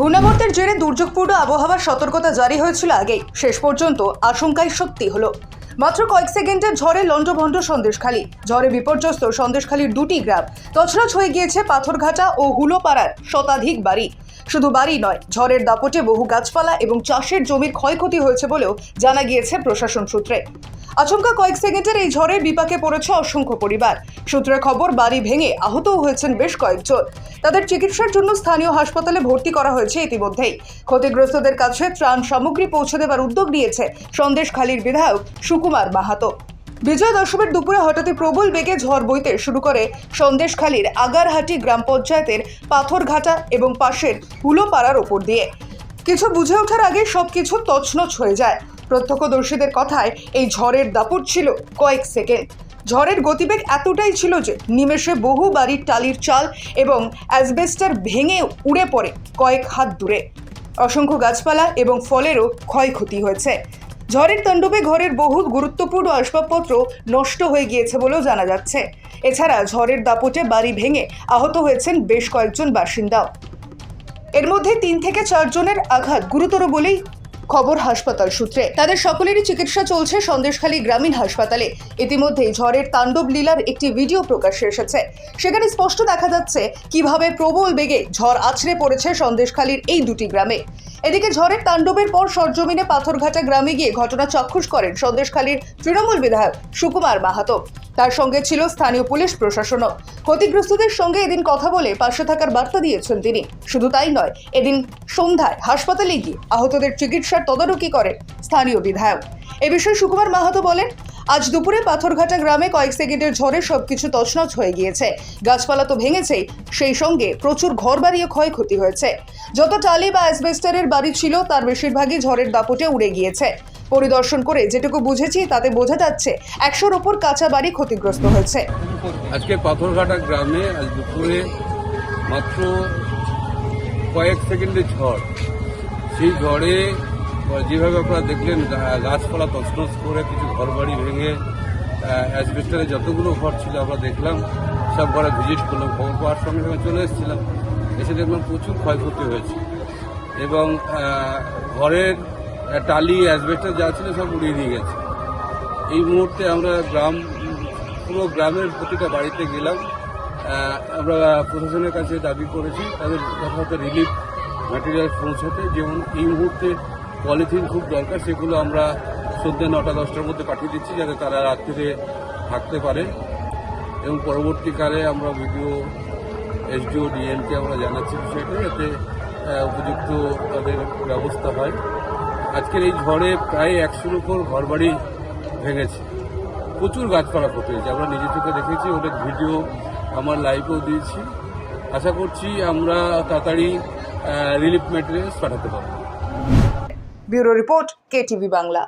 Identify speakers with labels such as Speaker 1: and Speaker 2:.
Speaker 1: ঘূর্ণাবর্তের জেরে দুর্যোগপূর্ণ আবহাওয়ার সতর্কতা জারি হয়েছিল আগেই। শেষ পর্যন্ত আশঙ্কাই সত্যি হলো। মাত্র কয়েক সেকেন্ডের ঝড়ে লণ্ডভণ্ড সন্দেশখালী। ঝড়ে বিপর্যস্ত সন্দেশখালীর দুটি গ্রাম। তছনছ হয়ে গিয়েছে পাথরঘাটা ও হুলোপাড়ার শতাধিক বাড়ি। শুধু বাড়ি নয়, ঝড়ের দাপটে বহু গাছপালা এবং চাষের জমির ক্ষয়ক্ষতি হয়েছে বলেও জানা গিয়েছে প্রশাসন সূত্রে। আচমকা কয়েক সেকেন্ডের এই ঝড়ের বিপাকে পড়েছে অসংখ্য পরিবার। সূত্রের খবর, বাড়ি ভেঙে আহতও হয়েছেন বেশ কয়েকজন। তাদের চিকিৎসার জন্য স্থানীয় হাসপাতালে ভর্তি করা হয়েছে ইতিমধ্যেই। ক্ষতিগ্রস্তদের কাছে ত্রাণ সামগ্রী পৌঁছে দেবার উদ্যোগ নিয়েছে সন্দেশখালীর বিধায়ক সুকুমার মাহাতো। বিজয় দশমীর দুপুরে হঠাৎই প্রবল বেগে ঝড় বইতে শুরু করে সন্দেশখালীর আগারহাটি গ্রাম পঞ্চায়েতের পাথরঘাটা এবং পাশের হুলোপাড়ার ওপর দিয়ে। কিছু বুঝে ওঠার আগে সবকিছু তছনছ হয়ে যায়। প্রত্যক্ষদর্শীদের কথায় এই ঝড়ের দাপট ছিল কয়েক সেকেন্ড। ঝড়ের গতিবেগ এতটাই ছিল যে নিমেষে বহু বাড়ির টালির চাল এবং অ্যাসবেস্টার ভেঙে উড়ে পড়ে কয়েক হাত দূরে। অসংখ্য গাছপালা এবং ফলেরও ক্ষয়ক্ষতি হয়েছে। ঝড়ের তাণ্ডবে ঘরের বহু গুরুত্বপূর্ণ আসবাবপত্র নষ্ট হয়ে গিয়েছে বলেও জানা যাচ্ছে। এছাড়া ঝড়ের দাপটে বাড়ি ভেঙে আহত হয়েছেন বেশ কয়েকজন বাসিন্দাও এর মধ্যে তিন থেকে চারজনের আঘাত গুরুতর বলেই খবর হাসপাতাল সূত্রে। তাদের সকলেরই চিকিৎসা চলছে সন্দেশখালী গ্রামীণ হাসপাতালে। ইতিমধ্যেই ঝড়ের তাণ্ডব লীলার একটি ভিডিও প্রকাশ্যে এসেছে। সেখানে স্পষ্ট দেখা যাচ্ছে কীভাবে প্রবল বেগে ঝড় আছড়ে পড়েছে সন্দেশখালীর এই দুটি গ্রামে। এদিকে ঝড়ের তাণ্ডবের পর সরজমিনে পাথরঘাটা গ্রামে গিয়ে ঘটনা চাক্ষুষ করেন সন্দেশখালীর তৃণমূল বিধায়ক সুকুমার মাহাতো। তার সঙ্গে ছিল স্থানীয় পুলিশ প্রশাসনও। ক্ষতিগ্রস্তদের সঙ্গে এদিন কথা বলে পাশে থাকার বার্তা দিয়েছেন তিনি। শুধু তাই নয়, এদিন সন্ধ্যায় হাসপাতালে গিয়ে আহতদের চিকিৎসার তদারকি করেন স্থানীয় বিধায়ক। এ বিষয়ে সুকুমার মাহাতো বলেন আজ দুপুরে পাথরঘাটা গ্রামে কয়েক সেকেন্ডের ঝড়ে সবকিছু তছনছ হয়ে গিয়েছে। গাছপালা তো ভেঙেছেই, সেই সঙ্গে প্রচুর ঘরবাড়িও ক্ষয়ক্ষতি হয়েছে। যত টালি বা অ্যাসবেস্টারের বাড়ি ছিল, তার বেশিরভাগই ঝড়ের দাপটে উড়ে গিয়েছে। পরিদর্শন করে যেটুকু বুঝেছি, তাতে বোঝা যাচ্ছে একশোর ওপর কাঁচা বাড়ি ক্ষতিগ্রস্ত হয়েছে।
Speaker 2: আজকে পাথরঘাটা গ্রামে আজ দুপুরে মাত্র কয়েক সেকেন্ডের ঝড়। সেই ঝড়ে যেভাবে আপনারা দেখলেন গাছপালা তছনছ করে কিছু ঘরবাড়ি ভেঙে অ্যাসবেস্টারে যতগুলো ঘর ছিল আমরা দেখলাম, সব ঘরে ভিজিট করলাম, খবর পাওয়ার সঙ্গে সঙ্গে চলে এসেছিলাম। এসে দেখলাম প্রচুর ক্ষয়ক্ষতি হয়েছে। এবং ঘরের টালি, অ্যাসবেস্টার যা ছিল সব উড়িয়ে দিয়ে গেছে। এই মুহূর্তে আমরা গ্রাম, পুরো গ্রামের প্রতিটা বাড়িতে গেলাম। আমরা প্রশাসনের কাছে দাবি করেছি, তাদের যথাযথ রিলিফ ম্যাটেরিয়াল পৌঁছাতে। যেমন এই মুহূর্তে পলিথিন খুব দরকার, সেগুলো আমরা সন্ধ্যে নটা, দশটার মধ্যে পাঠিয়ে দিচ্ছি যাতে তারা রাত্রিতে থাকতে পারে। এবং পরবর্তীকালে আমরা ভিডিও, এসডিও, ডিএমকে আমরা জানাচ্ছি বিষয়টা যাতে উপযুক্ত তাদের ব্যবস্থা হয়। আজকের এই ঝড়ে প্রায় একশোর উপর ঘরবাড়ি ভেঙেছে। প্রচুর গাছপালা ক্ষতি হয়েছে আমরা নিজে চোখে দেখেছি ওদের ভিডিও আমার লাইভেও দিয়েছি। আশা করছি আমরা তাড়াতাড়ি রিলিফ ম্যাটেরিয়ালস পাঠাতে পারব।
Speaker 1: Bureau report KTV Bangla.